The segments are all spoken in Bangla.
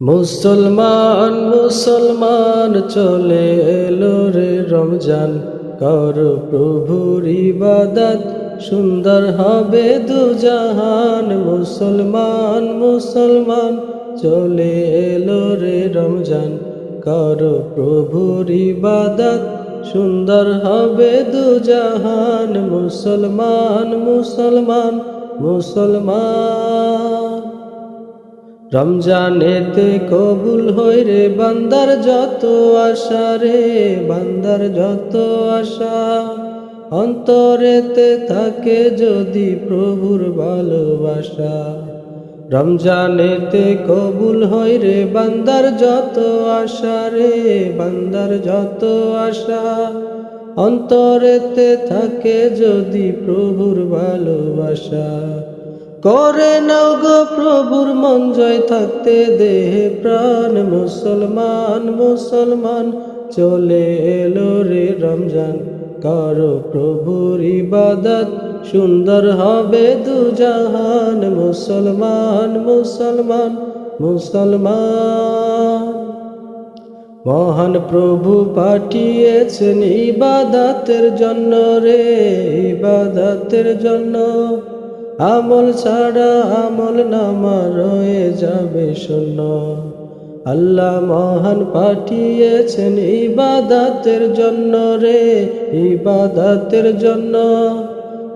মুসলমান মুসলমান চলে এলো রে রমজান। কর প্রভুর ইবাদত, সুন্দর হবে দুজাহান মুসলমান মুসলমান চলে এলো রে রমজান। কর প্রভুর ইবাদত, সুন্দর হবে দুজাহান মুসলমান মুসলমান মুসলমান রমজানেতে কবুল হই রে বান্দার যত আশা রে, বান্দার যত আশা। অন্তরেতে থাকে যদি প্রভুর ভালোবাসা। রমজানেতে কবুল হই রে বান্দার যত আশা রে, বান্দার যত আশা। অন্তরেতে থাকে যদি প্রভুর ভালোবাসা। করে নাও গো প্রভুর মন, জয় থাকতে দেহে প্রাণ। মুসলমান মুসলমান, চলে এলো রে রমজান। করো প্রভুর ইবাদত সুন্দর হবে দুজাহান মুসলমান মুসলমান মুসলমান। মহান প্রভু পাঠিয়েছেন ইবাদাতের জন্য রে, ইবাদাতের জন্য। আমল ছাড়া আমল নামা রয়ে যাবে শূন্য। আল্লাহ মহান পাঠিয়েছেন ইবাদাতের জন্য রে, ইবাদাতের জন্য।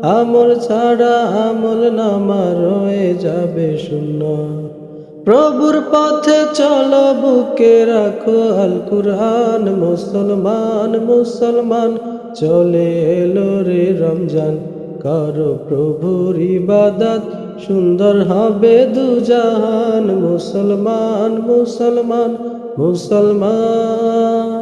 আমল ছাড়া আমল নামা রয়ে যাবে শূন্য। প্রভুর পথে চলো, বুকে রাখো আল কুরআন, মুসলমান মুসলমান, চলে এলো রে রমজান। করো প্রভুর ইবাদত সুন্দর হবে দুজাহান মুসলমান মুসলমান মুসলমান।